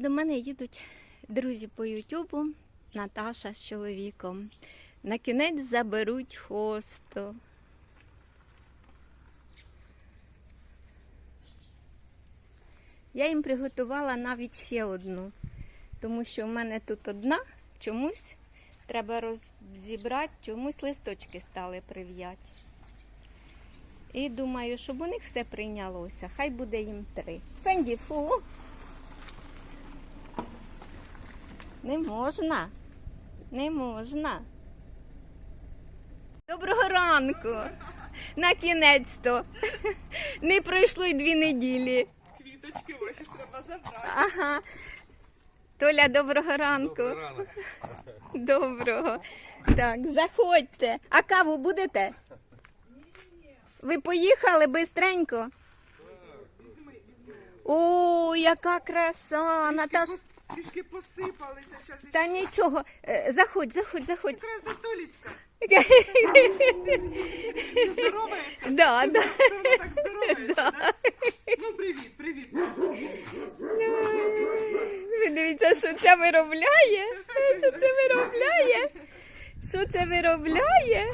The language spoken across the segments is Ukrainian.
До мене їдуть друзі по Ютубу, Наташа з чоловіком. На кінець заберуть хосту. Я їм приготувала навіть ще одну, тому що в мене тут одна, чомусь треба розібрати, чомусь листочки стали прив'яти. І думаю, щоб у них все прийнялося. Хай буде їм три. Фенді фу. Не можна. Не можна. Доброго ранку. На кінець то. Не пройшло й дві неділі. Квіточки ваші треба забрати. Ага. Толя, доброго ранку. Доброго. Так, заходьте. А каву будете? Ви поїхали бистренько? О, яка краса, Наташ. Трішки посипалися, зараз Та нічого. Е, Заходь, заходь, заходь. якраз за Толічка. Здороваєшся? Да, да. Так здоровається, да? Ну, привіт, привіт. Ви дивіться, що це виробляє? Що це виробляє? Що це виробляє?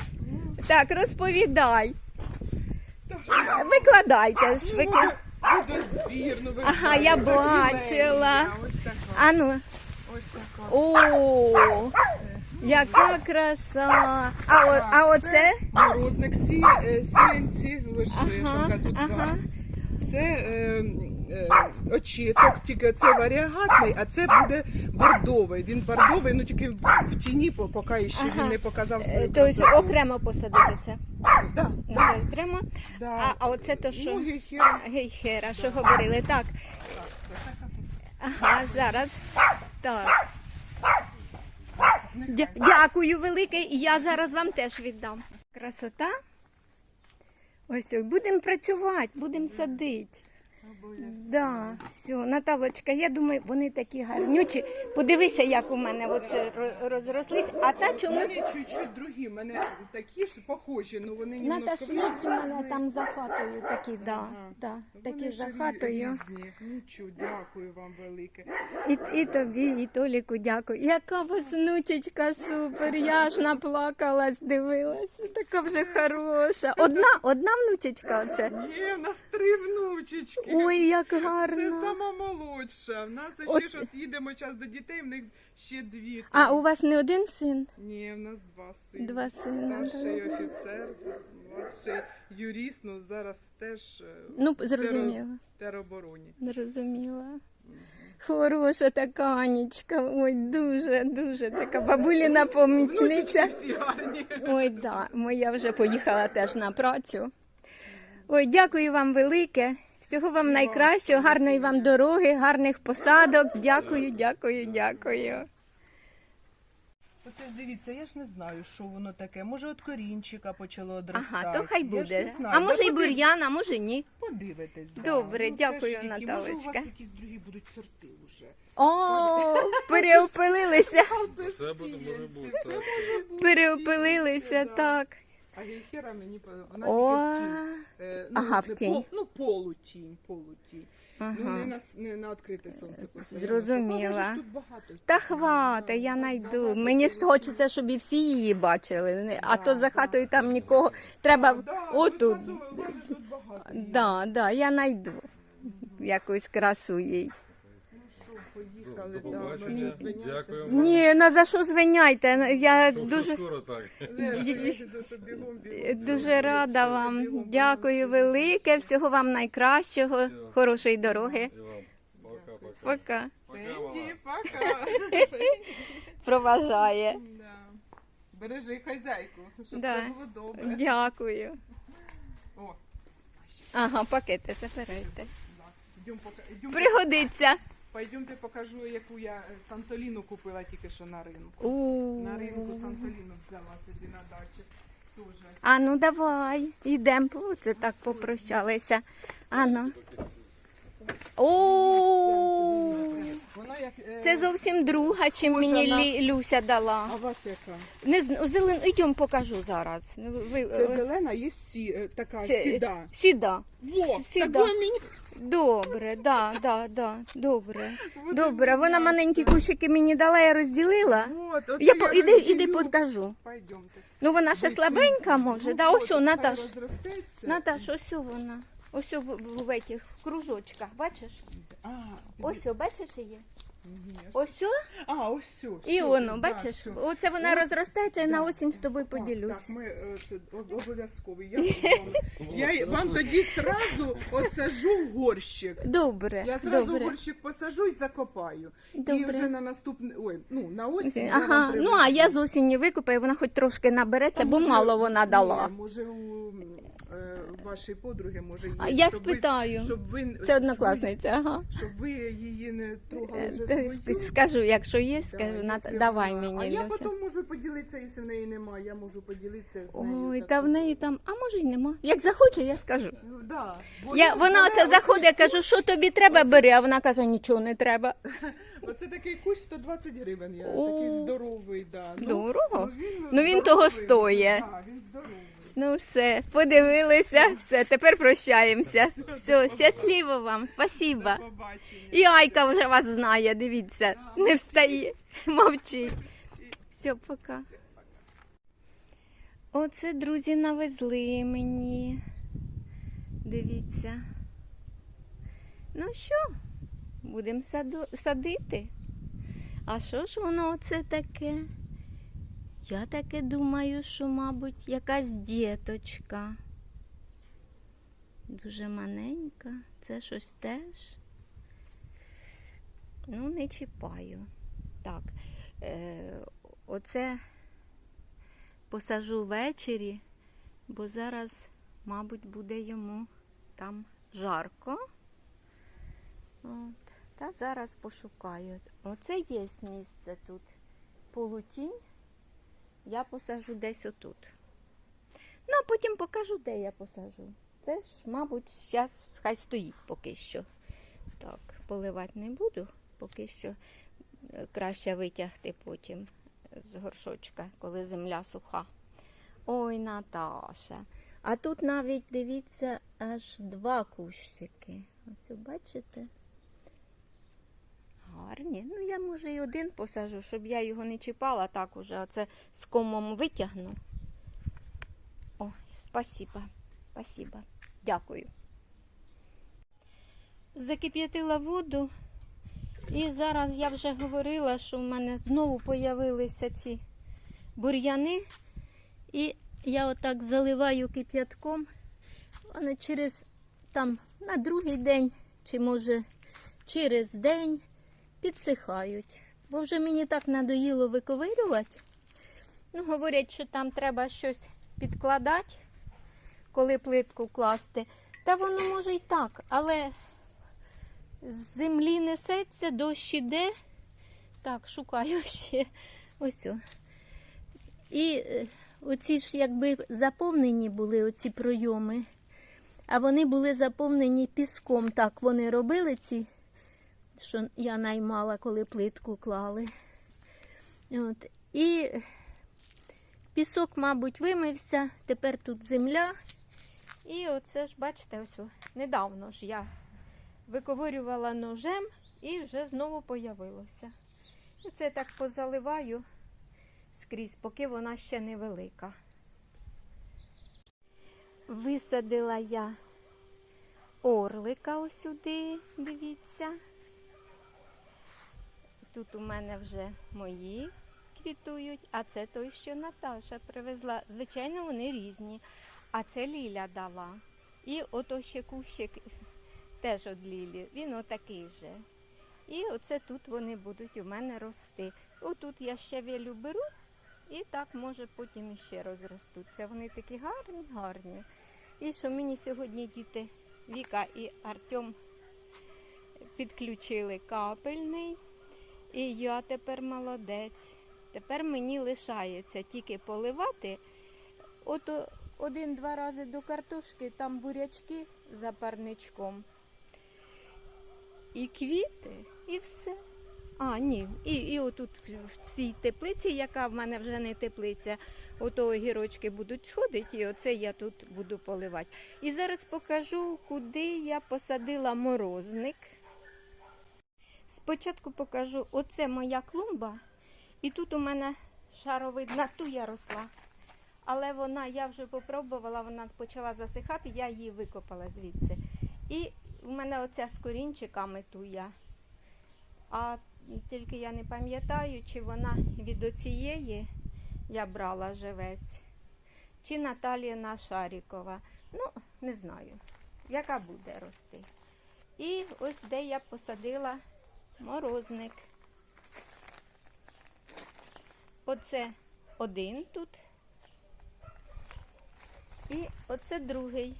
Так, розповідай. Викладайте ж. Водозбір, ну ви Ага, я бачила. Ось така, А ну. ось така. О, яка краса. А, о, а оце? Морозник сі, е, сіянці, вишивка тут два. Це е, е, очіток, тільки це варіагатний, а це буде бордовий. Він бордовий, ну тільки в тіні, по- поки ще Ага. він не показав Е, свою Тобто красоту. окремо посадити це. Да, Ну, це окремо. да. А, а оце то Ну, що? гейхер. Гейхера, що говорили. Так. Ага, зараз. Так. Дя- Дякую велике, і я зараз вам теж віддам. Красота. Ось, ось, будемо працювати, будемо садити. Да, все, Наталочка, я думаю, вони такі гарнючі. Подивися, як у мене от е, розрослись, а та чомусь. мене чуть-чуть другі, мене такі ж похожі, але вони немножко Наташ, є у мене там за хатою такі, да, Ага. да, такі за хатою. різні. Нічого, дякую вам велике. І, і тобі, і Толіку дякую. Яка у вас внучечка супер. Я ж наплакалась, дивилась. Така вже хороша. Одна, одна внучечка оце. Є, в нас три внучечки. Ой, як Це сама молодша. В нас ще От- щось їдемо час до дітей, в них ще дві. А у вас не один син? Ні, в нас два сини. Два сина, Старший офіцер, младший юрист, ну зараз теж е, Ну, теро- теробороні. Зрозуміла. Хороша така Анічка. Ой, дуже, дуже така бабуліна помічниця. Ой, да, моя вже поїхала теж на працю. Ой, дякую вам велике. Всього вам найкращого, гарної вам дороги, гарних посадок. Дякую, дякую, дякую. Оце ж дивіться, я ж не знаю, що воно таке. Може, от корінчика почало одростати. Ага, то хай Я ж буде. не знаю. А може і подив- бур'ян, а може ні. Подивитесь. да. Добре, Ну, це дякую, ж які. Може, у Наталочка. вас якісь другі будуть сорти вже. О, переопилилися. Це буде, може бути Переопилилися, так. А гейхера мені вона О, тільки в тінь. Е, ну, Ага, в не тінь. пол- ну, полутінь, полутінь. Ну, не ага. на, с- не на відкрите сонце постійно. Зрозуміла. Ж тут багато. Та хвата, я найду. Мені ж хочеться, щоб і всі її бачили. А то за хатою там нікого. Треба Да, отут. тут багато. Да, да, я найду якусь красу їй. Поїхали, До да, побачення. Дякую. Ні, на за що звиняйте? Я Щоб дуже. все скоро так. Щоб бігом, бігом. Дуже рада вам. Дякую велике. Всього вам найкращого. Хорошої дороги. І вам. Пока-пока. Пока. Пока, мама. Фенді, пока. Проважає. Да. Бережи хазяйку, щоб Да. все було добре. Дякую. О, Ага, пакети забирайте. да. Йдем, пока, Пригодиться. Пойдемте покажу, яку я е, Сантоліну купила тільки що на ринку. На ринку Сантоліну взяла собі на дачі. Тоже. А ну давай, йдемо. Це так попрощалися. А ну. О, Воно як е, це зовсім друга, чим схожа мені на- Лі- Люся дала. А у вас яка? Не зн- зелен... Ідем покажу зараз. Ну, Ви... Це зелена, є сі, е, така Сі- сіда. Сіда. Во, сіда. мені. Добре, да, да, да, добре. Вона Добре, вона м'яса. маленькі кущики мені дала, я розділила. Вот, оце Я по... іди, розділю. іди покажу. Пойдемте. Ну вона ще слабенька може. Ну, Да, ось, о, Наташ. Наташ, ось о вона. Ось в, в, в этих кружочках, бачиш? А, Ось о, бачиш її? ні. Ось о, А, ось все. і воно, бачиш? все. Оце вона От, розростається і на да. осінь з тобою поділюсь. Так, ми е, це об- обов'язково. Я, вам, я вам тоді сразу отсажу в горщик. Добре, Я зразу добре. горщик посажу і закопаю. І Добре. вже на наступний, ой, ну на осінь. я Ага, вам ну а привезу. я з осені викупаю, вона хоч трошки набереться, бо може- мало вона дала. Ні, може у вашої подруги може є. А я щоб ви- спитаю. щоб ви Це однокласниця, ага. Щоб ви її не трогали вже Е, свою. Скажу, якщо є, скажу, якщо Ната- давай мені, А я Люся. потім можу поділитися, якщо в неї немає, я можу поділитися з нею. Ой, та в неї там, а може й нема. Як захоче, я скажу. Ну, да. Бо Я, вона оце заходить, я кажу, що тобі треба, бери, а вона каже, нічого не треба. Оце такий кущ 120 гривень. Я, О. такий здоровий, да. Ну, Дорого? він, Ну, він того. Да, він здоровий. Ну все, подивилися, все, тепер прощаємося. Все, щасливо вам, спасибо. І Айка вже вас знає, дивіться, не встає, мовчить. Все, пока. Оце, друзі, навезли мені. Дивіться. Ну що, будемо саду- садити? А що ж воно оце таке? Я таке думаю, що, мабуть, якась діточка. Дуже маленька. Це щось теж. Ну, не чіпаю. Так. Е, оце посажу ввечері, бо зараз, мабуть, буде йому там жарко. От. Та зараз пошукаю. Оце є місце тут. Полутінь. Я посажу десь отут. Ну, а потім покажу, де я посажу. Це ж, мабуть, зараз хай стоїть поки що. Так, поливати не буду, поки що е, краще витягти потім з горшочка, коли земля суха. Ой, Наташа. А тут навіть дивіться аж два кущики. Ось бачите? Гарні. Ну, я може і один посажу, щоб я його не чіпала, так уже оце з комом витягну. Ой, спасибо. Спасибо. Дякую. Закип'ятила воду. І зараз я вже говорила, що в мене знову появилися ці бур'яни. І я отак заливаю кип'ятком. Вони через там на другий день, чи може через день підсихають. Бо вже мені так надоїло виковирювати. Ну, говорять, що там треба щось підкладати, коли плитку класти. Та воно може й так, але з землі несеться, дощ іде. Так, шукаю ще. Ось. о. І е, оці ж якби заповнені були оці пройоми, а вони були заповнені піском. Так, вони робили ці, що я наймала, коли плитку клали. От. І пісок, мабуть, вимився, тепер тут земля. І оце ж, бачите, ось недавно ж я виковирювала ножем і вже знову появилося. І це так позаливаю скрізь, поки вона ще невелика. Висадила я орлика ось сюди, дивіться. Тут у мене вже мої квітують, а це той, що Наташа привезла. Звичайно, вони різні. А це Ліля дала. І ото ще кущик теж від Лілі. Він отакий же. І оце тут вони будуть у мене рости. Отут я ще вілю беру, і так може потім іще розростуться. Вони такі гарні, гарні. І що мені сьогодні діти Віка і Артем підключили капельний. І я тепер молодець. Тепер мені лишається тільки поливати. От один-два рази до картошки, там бурячки за парничком. І квіти, і все. А, ні. І, і отут в, цій теплиці, яка в мене вже не теплиця, ото огірочки будуть сходити, і оце я тут буду поливати. І зараз покажу, куди я посадила морозник. Спочатку покажу, оце моя клумба, і тут у мене шаровидна туя росла. Але вона, я вже попробувала, вона почала засихати, я її викопала звідси. І в мене оця з корінчиками туя. А тільки я не пам'ятаю, чи вона від оцієї я брала живець, чи Наталія Шарікова. Ну, не знаю, яка буде рости. І ось де я посадила морозник. Оце один тут. І оце другий.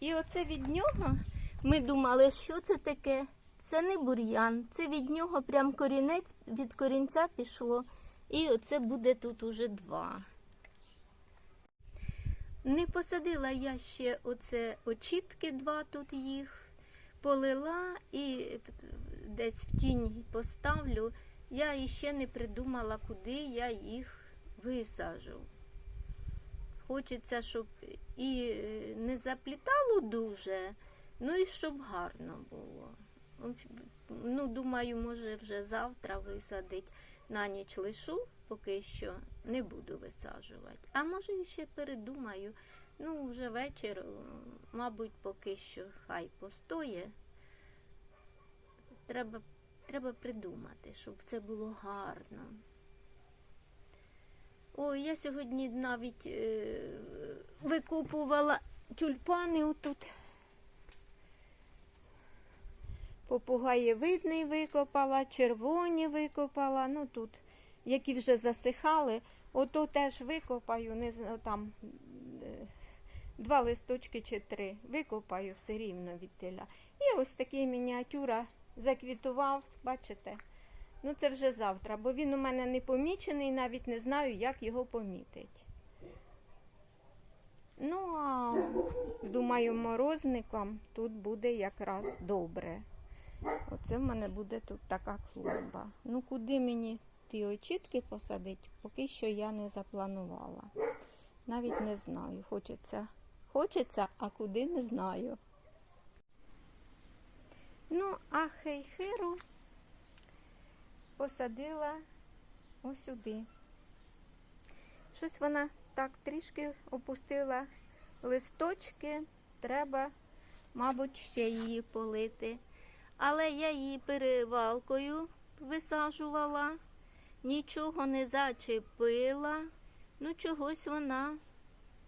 І оце від нього ми думали, що це таке. Це не бур'ян, це від нього прям корінець від корінця пішло. І оце буде тут уже два. Не посадила я ще оце очітки, два тут їх, полила і десь в тінь поставлю. Я іще не придумала, куди я їх висажу. Хочеться, щоб і не заплітало дуже, ну і щоб гарно було. Ну, думаю, може вже завтра висадить. На ніч лишу, поки що не буду висаджувати. А може ще передумаю. Ну, вже вечір, мабуть, поки що хай постоє. Треба, треба придумати, щоб це було гарно. Ой, я сьогодні навіть е, викупувала тюльпани отут. Попугаєвидний викопала, червоні викопала, ну тут, які вже засихали, ото теж викопаю, не знаю, там два листочки чи три. Викопаю все рівно від теля. І ось такий мініатюра заквітував, бачите? Ну це вже завтра, бо він у мене не помічений, навіть не знаю, як його помітить. Ну, а думаю, морозником тут буде якраз добре. Оце в мене буде тут така клумба. Ну, куди мені ті очітки посадити, поки що я не запланувала. Навіть не знаю. Хочеться, хочеться, а куди не знаю. Ну, а хейхиру посадила ось сюди. Щось вона так трішки опустила листочки. Треба, мабуть, ще її полити. Але я її перевалкою висаджувала, нічого не зачепила. Ну, чогось вона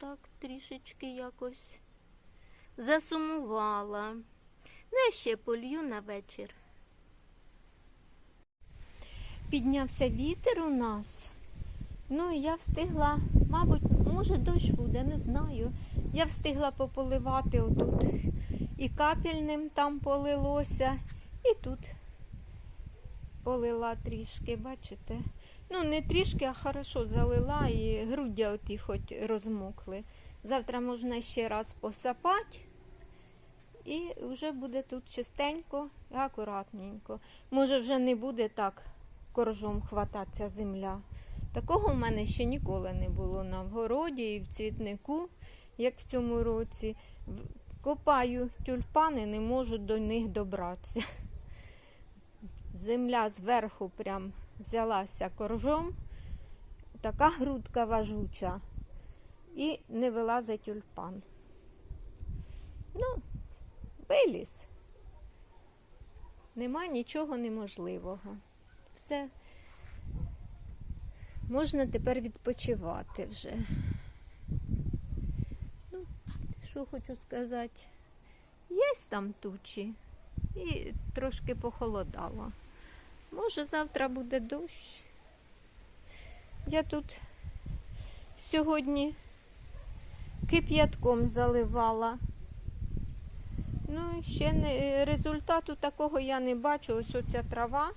так трішечки якось засумувала. Ну, я ще полью на вечір. Піднявся вітер у нас. Ну, і я встигла, мабуть, може дощ буде, не знаю. Я встигла пополивати отут. І капельним там полилося, і тут полила трішки, бачите? Ну, не трішки, а хорошо залила і груддя оті хоч розмокли. Завтра можна ще раз посапати, і вже буде тут чистенько і акуратненько. Може, вже не буде так коржом хвататися земля. Такого в мене ще ніколи не було на вгороді і в цвітнику, як в цьому році. Копаю тюльпани, не можу до них добратися. Земля зверху прям взялася коржом, така грудка важуча, і не вилазить тюльпан. Ну, виліз. Нема нічого неможливого. Все можна тепер відпочивати вже. Ну, що хочу сказати, є там тучі і трошки похолодало. Може, завтра буде дощ. Я тут сьогодні кип'ятком заливала. Ну, ще не, результату такого я не бачу. Ось оця трава,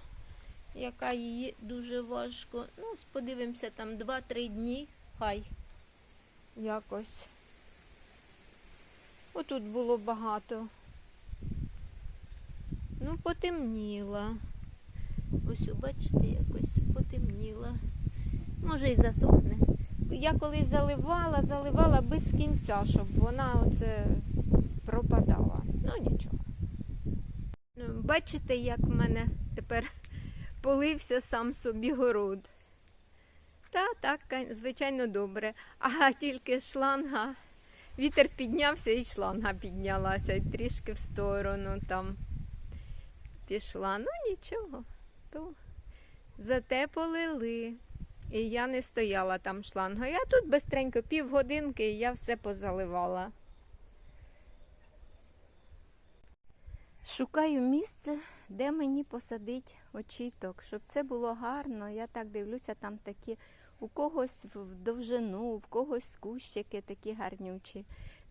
яка її дуже важко. Ну, подивимося, там 2-3 дні, хай якось. Отут було багато. Ну, потемніло. Може і засохне. Я колись заливала, заливала без кінця, щоб вона оце пропадала. Ну нічого. Ну, Бачите, як в мене тепер полився сам собі город. Та так, звичайно, добре. А тільки шланга. Вітер піднявся і шланга піднялася і трішки в сторону там пішла. Ну нічого, то зате полили. І я не стояла там шлангою. Я тут бистренько півгодинки і я все позаливала. Шукаю місце, де мені посадити очіток, щоб це було гарно. Я так дивлюся, там такі у когось в довжину, в когось кущики такі гарнючі.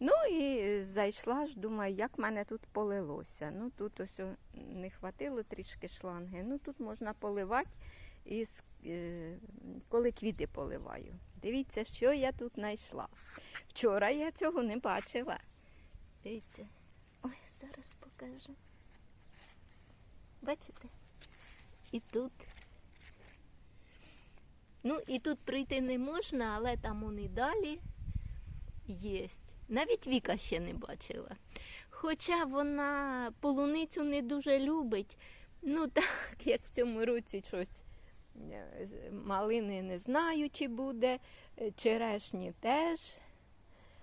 Ну і зайшла ж, думаю, як мене тут полилося. Ну тут ось не хватило трішки шланги. Ну тут можна поливати, і, е, коли квіти поливаю. Дивіться, що я тут знайшла. Вчора я цього не бачила. Дивіться. Ой, зараз покажу. Бачите? І тут. Ну, і тут прийти не можна, але там вони далі є. Навіть Віка ще не бачила. Хоча вона полуницю не дуже любить. Ну так, як в цьому році щось е, малини не знаю, чи буде, е, черешні теж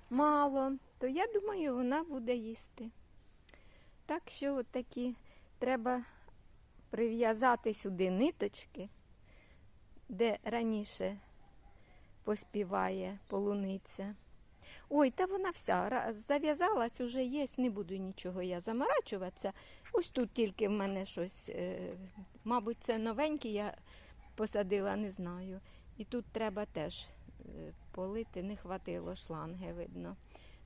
мало, то я думаю, вона буде їсти. Так що такі треба прив'язати сюди ниточки, де раніше поспіває полуниця. Ой, та вона вся зав'язалась, уже є, не буду нічого я заморачуватися. Ось тут тільки в мене щось, е, мабуть, це новеньке, я посадила, не знаю. І тут треба теж е, полити, не хватило шланги, видно.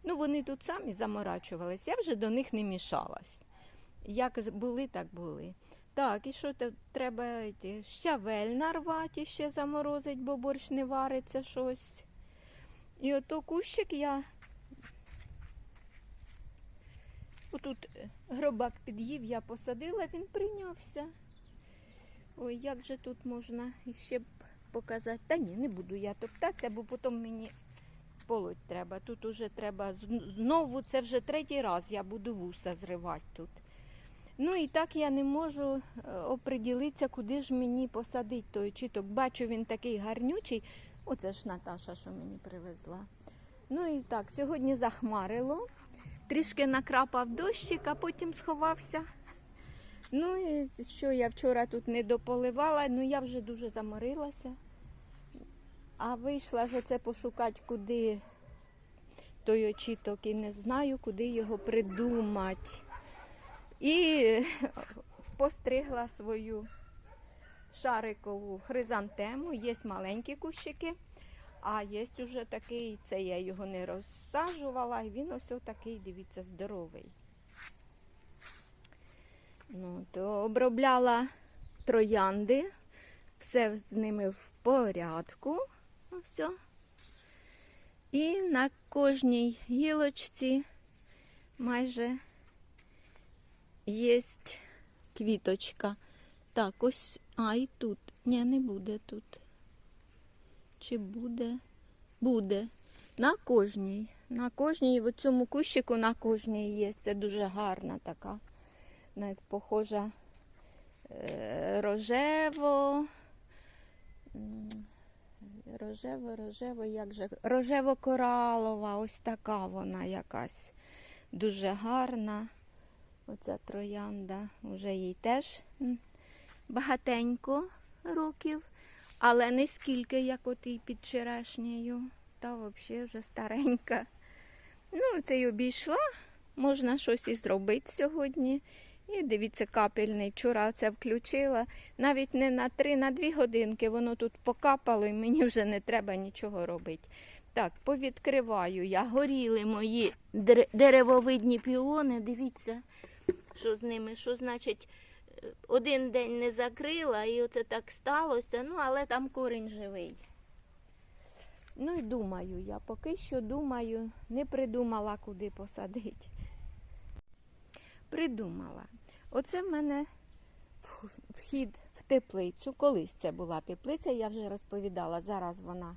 Ну, вони тут самі заморачувались, я вже до них не мішалась. Як були, так були. Так, і що треба щавель нарвати, ще заморозить, бо борщ не вариться щось. І ото кущик я. Отут е, гробак під'їв, я посадила, він прийнявся. Ой, як же тут можна іще б показати? Та ні, не буду я топтатися, бо потім мені полоть треба. Тут уже треба знову, це вже третій раз я буду вуса зривати тут. Ну і так я не можу е, оприділитися, куди ж мені посадити той чіток. Бачу, він такий гарнючий. Оце ж Наташа, що мені привезла. Ну і так, сьогодні захмарило. Трішки накрапав дощик, а потім сховався. Ну і що я вчора тут не дополивала, ну я вже дуже заморилася. А вийшла ж оце пошукати, куди той очіток і не знаю, куди його придумати. І постригла свою шарикову хризантему. Є маленькі кущики, а є вже такий, це я його не розсаджувала, і він ось такий, дивіться, здоровий. Ну, то обробляла троянди, все з ними в порядку. Ось. І на кожній гілочці майже є квіточка. Так, ось, а і тут. Ні, не буде тут. Чи буде? Буде. На кожній. На кожній, в цьому кущику на кожній є. Це дуже гарна така. Навіть похожа е, рожево. Рожево, рожево, як же? Рожево-коралова, ось така вона якась. Дуже гарна. Оця троянда, вже їй теж багатенько років, але не скільки, як от і під черешнею. Та взагалі вже старенька. Ну, це й обійшла. Можна щось і зробити сьогодні. І дивіться, капельний. Вчора це включила. Навіть не на три, на дві годинки воно тут покапало, і мені вже не треба нічого робити. Так, повідкриваю я. Горіли мої дер- деревовидні піони. Дивіться, що з ними, що значить, один день не закрила, і оце так сталося. Ну, але там корінь живий. Ну і думаю, я поки що думаю, не придумала, куди посадити. Придумала. Оце в мене вхід в теплицю. Колись це була теплиця, я вже розповідала. Зараз вона.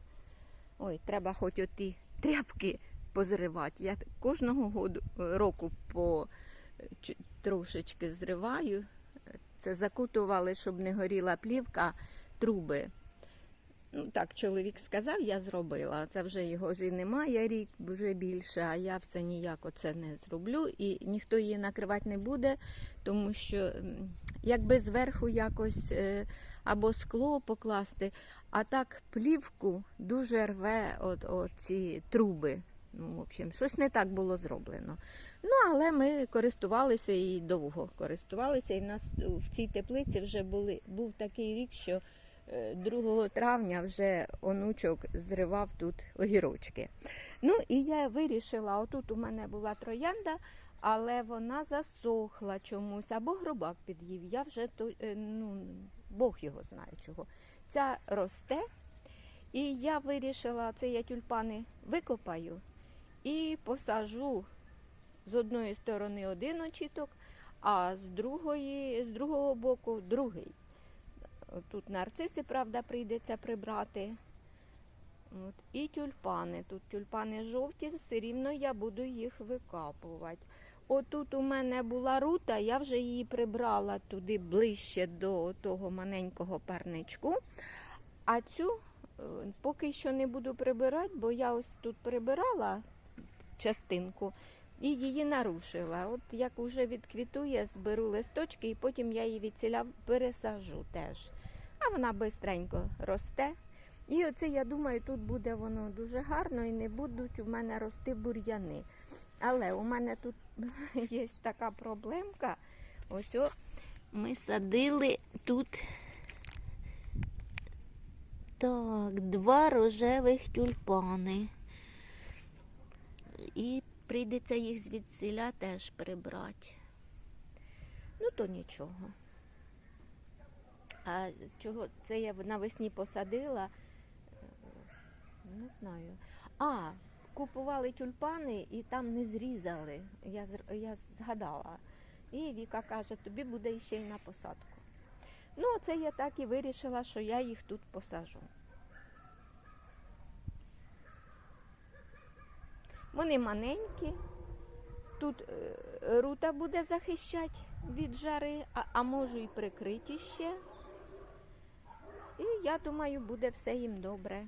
Ой, треба хоч оті тряпки позривати. Я кожного року по трошечки зриваю. Це закутували, щоб не горіла плівка, труби. Ну, так, чоловік сказав, я зробила. Це вже його ж і немає рік, вже більше, а я все ніяк оце не зроблю. І ніхто її накривати не буде, тому що якби зверху якось е, або скло покласти, а так плівку дуже рве от, от ці труби. Ну, в общем, щось не так було зроблено. Ну, але ми користувалися і довго користувалися. І в нас в цій теплиці вже були, був такий рік, що е, 2 травня вже онучок зривав тут огірочки. Ну і я вирішила, отут у мене була троянда, але вона засохла чомусь, або гробак під'їв. Я вже е, ну, Бог його знає чого. Ця росте. І я вирішила, це я тюльпани викопаю і посажу з одної сторони один очіток, а з другої, з другого боку другий. Тут нарциси, правда, прийдеться прибрати. От. І тюльпани. Тут тюльпани жовті, все рівно я буду їх викапувати. Отут у мене була рута, я вже її прибрала туди ближче до того маленького парничку. А цю е, поки що не буду прибирати, бо я ось тут прибирала частинку і її нарушила. От як вже відквітує, зберу листочки і потім я її відціля пересажу теж. А вона бистренько росте. І оце, я думаю, тут буде воно дуже гарно і не будуть у мене рости бур'яни. Але у мене тут є така проблемка. Ось о, ми садили тут так, два рожевих тюльпани. І прийдеться їх звідсіля теж прибрати. Ну, то нічого. А чого це я навесні посадила? Не знаю. А, купували тюльпани і там не зрізали. Я, я згадала. І Віка каже, тобі буде ще й на посадку. Ну, це я так і вирішила, що я їх тут посажу. Вони маленькі. Тут е, рута буде захищати від жари, а, а можу і прикриті ще. І я думаю, буде все їм добре.